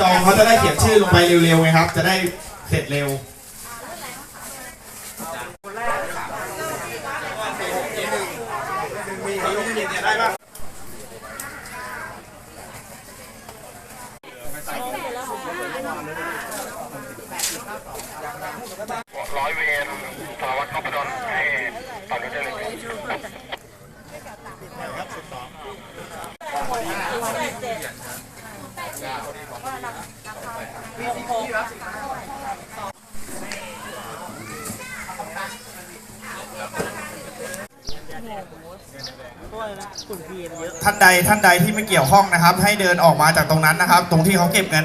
จองเขาจะได้เขียนชื่อลงไปเร็วๆไงครับ จะได้เสร็จเร็ว ร้อยเวรสารวัตรนพดลให้ตอนนี้ได้เลยท่านใดท่านใดที่ไม่เกี่ยวข้องนะครับ ให้เดินออกมาจากตรงนั้นนะครับ ตรงที่เขาเก็บเงิน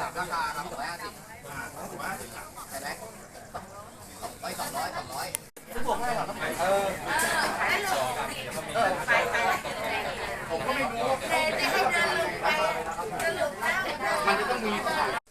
สามราคาครับสอยห้าสิบใช่ไหมไปสองร้อยสองร้อยบวกให้หรอครับเออไปไปผล้จะในลงไปเรู้มันจะต้องมี